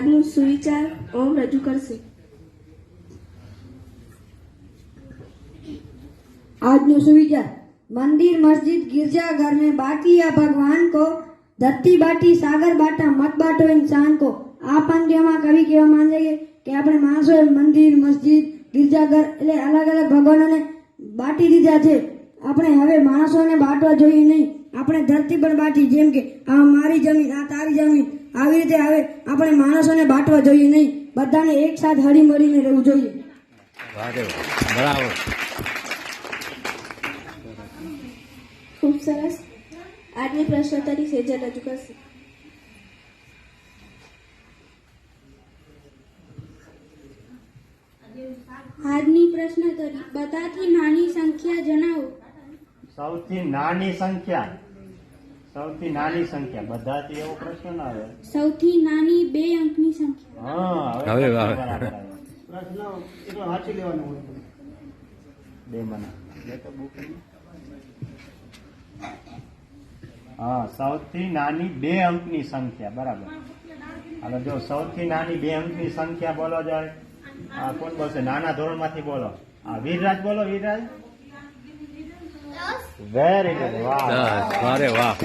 આજનું સુવિચાર ઓમ રજૂ કરશે આજનો सुविचार मंदिर मस्जिद गिरजा घर में बाकी या भगवान को धरती बाटी सागर बाटा मत बाटो इंसान को આ પંક્તિઓમાં કવિ કહેવા માંગે છે કે આપણે માણસોએ મંદિર મસ્જિદ ગિરજાઘર એટલે અલગ અલગ ભગવાનોને બાટી દીધા છે આપણે હવે માણસોને બાંટવા જોઈએ નહીં આપણે ધરતી પર બાટી જેમ કે આ મારી જમીન આ તારી જમીન આવી રીતે હવે આપણે માણસોને બાટવા જોઈએ નહીં. બધાને એક સાથ હળી મળીને રહેવું જોઈએ. બરાબર. ખૂબ સરસ. આજની પ્રશ્નોત્તરી સેજલ રજૂ કરશે. આજની પ્રશ્નોત્તરી બધાથી નાની સંખ્યા જણાવો. સૌથી નાની સંખ્યા. સૌથી નાની સંખ્યા. બધાથી એવો પ્રશ્ન ના આવે. સૌથી નાની બે અંકની સંખ્યા. હા હવે હવે વાંચી બરાબર હોય બે મના. હા સૌથી નાની બે અંકની સંખ્યા. બરાબર. હવે જો સૌથી નાની બે અંકની સંખ્યા બોલો જાય. આ કોણ બોલશે? નાના ધોરણમાંથી બોલો. આ વીરરાજ બોલો વીરરાજ? વેરી ગુડ વાહ. વાહ.